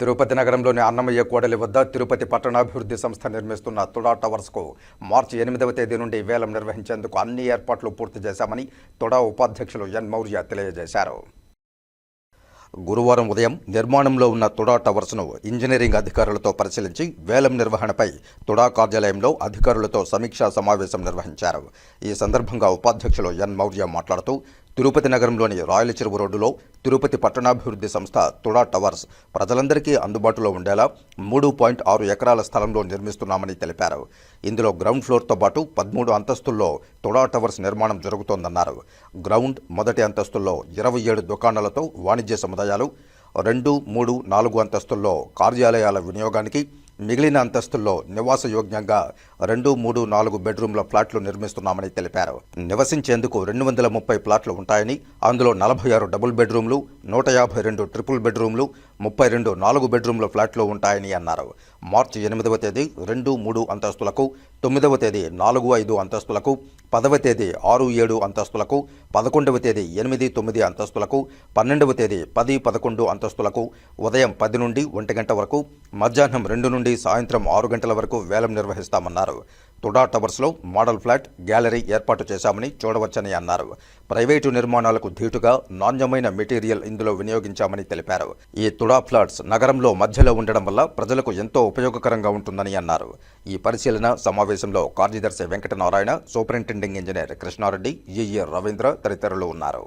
తిరుపతి నగరంలోని అన్నమయ్య కోడలి వద్ద తిరుపతి పట్టణాభివృద్ధి సంస్థ నిర్మిస్తున్న తుడా టవర్స్కు మార్చి ఎనిమిదవ తేదీ నుండి వేలం నిర్వహించేందుకు అన్ని ఏర్పాట్లు పూర్తి చేశామని తుడా ఉపాధ్యక్షులు ఎన్ మౌర్య తెలియజేశారు. గురువారం ఉదయం నిర్మాణంలో ఉన్న తుడా టవర్స్ను ఇంజనీరింగ్ అధికారులతో పరిశీలించి వేలం నిర్వహణపై తుడా కార్యాలయంలో అధికారులతో సమీక్షా సమావేశం నిర్వహించారు. ఈ సందర్భంగా ఉపాధ్యక్షులు ఎన్ మౌర్య మాట్లాడుతూ తిరుపతి నగరంలోని రాయల చెరువు రోడ్డులో తిరుపతి పట్టణాభివృద్ధి సంస్థ తుడా టవర్స్ ప్రజలందరికీ అందుబాటులో ఉండేలా మూడు పాయింట్ ఆరు ఎకరాల స్థలంలో నిర్మిస్తున్నామని తెలిపారు. ఇందులో గ్రౌండ్ ఫ్లోర్తో పాటు పదమూడు అంతస్తుల్లో తుడా టవర్స్ నిర్మాణం జరుగుతోందన్నారు. గ్రౌండ్ మొదటి అంతస్తుల్లో ఇరవై ఏడు దుకాణాలతో వాణిజ్య సముదాయాలు రెండు మూడు నాలుగు అంతస్తుల్లో కార్యాలయాల వినియోగానికి మిగిలిన అంతస్తుల్లో నివాస యోగ్యంగా రెండు మూడు నాలుగు బెడ్రూమ్ల ఫ్లాట్లు నిర్మిస్తున్నామని తెలిపారు. నివసించేందుకు రెండు వందల ముప్పై ఫ్లాట్లు ఉంటాయని అందులో నలభై ఆరు డబుల్ బెడ్రూమ్లు నూట యాభై రెండు ట్రిపుల్ బెడ్రూమ్లు ముప్పై రెండు నాలుగు బెడ్రూమ్ల ఫ్లాట్లు ఉంటాయని అన్నారు. మార్చి ఎనిమిదవ తేదీ రెండు మూడు అంతస్తులకు తొమ్మిదవ తేదీ నాలుగు ఐదు అంతస్తులకు పదవ తేదీ ఆరు ఏడు అంతస్తులకు పదకొండవ తేదీ ఎనిమిది తొమ్మిది అంతస్తులకు పన్నెండవ తేదీ పది పదకొండు అంతస్తులకు ఉదయం పది నుండి ఒంటి గంట వరకు మధ్యాహ్నం రెండు నుండి సాయంత్రం ఆరు గంటల వరకు వేలం నిర్వహిస్తామన్నారు. తుడా టవర్స్లో మోడల్ ఫ్లాట్ గ్యాలరీ ఏర్పాటు చేశామని చూడవచ్చని అన్నారు. ప్రైవేటు నిర్మాణాలకు ధీటుగా నాణ్యమైన మెటీరియల్ ఇందులో వినియోగించామని తెలిపారు. ఈ తుడా ఫ్లాట్స్ నగరంలో మధ్యలో ఉండడం వల్ల ప్రజలకు ఎంతో ఉపయోగకరంగా ఉంటుందని అన్నారు. ఈ పరిశీలన సమావేశంలో కార్యదర్శి Venkatanarayana superintending engineer Krishnareddy EE Ravindra తదితరులు ఉన్నారు.